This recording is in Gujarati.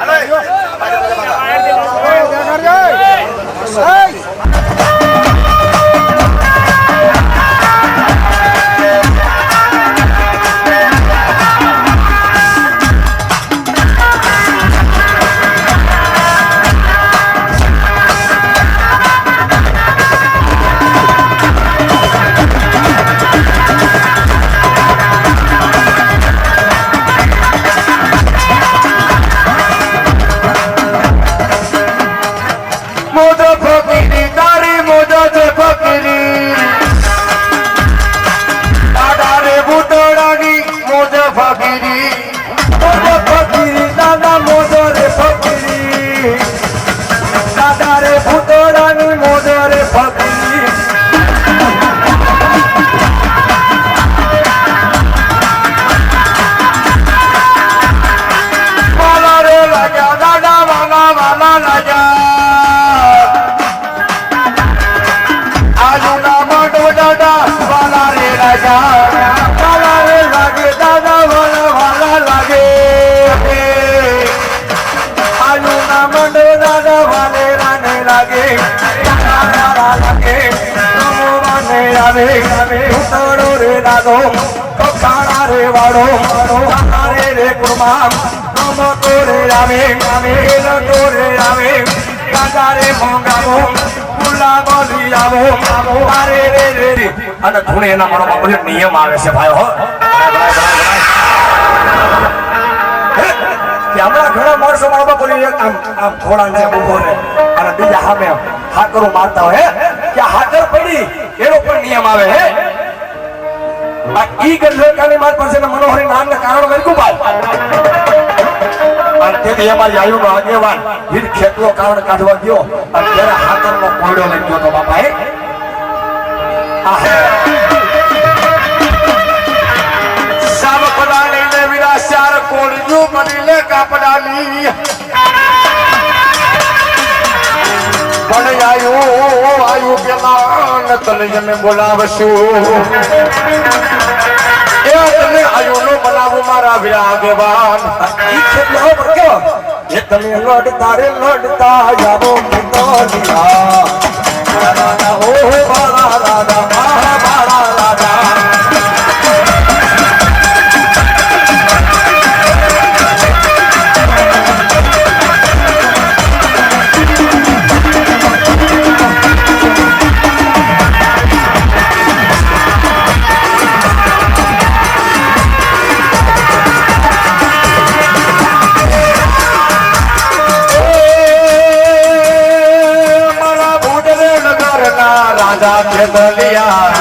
Allez, રાજુના મોટો દાદા વાલા રે રાજા વાલા રે લાગે, દાદા વાલા વાલા લાગે. રાજુના મોટો દાદા વાલે રાને લાગે. વાલા લાગે આવે. ઉતરો રે દાદો, કપાળા રે વાળો. રે રે અને ધૂણે એના મારો બાપુ નિયમ આવે છે ભાઈ હો. હમણાં ઘણા ને? કે હાકર પડી, એનો પણ નિયમ આવે, હે. આ ઈ ગંધકાની માર પાસે મનોહરી નામને કારણ વર્ગું અને તેથી અમારી આયુનો આગેવાન હીર ખેતલો કારણ કાઢવા ગયો. અને ત્યારે હાકરનો કોયડો લઈ ગયો તો બાપા હે આ હે. સાબ પડાની ને વિરાશાર કોળિયું બનીને કાપડાની. પણ આયુ આયુ પેલા તને બોલાવશું. એ તને બનાવું મારા વિરાગવાન. એ તમે લડતા રે લડતા જાવો મુતલિયા રાધા ઓ બાળા રાધા રાધા નગરના રાજા ખેતલિયા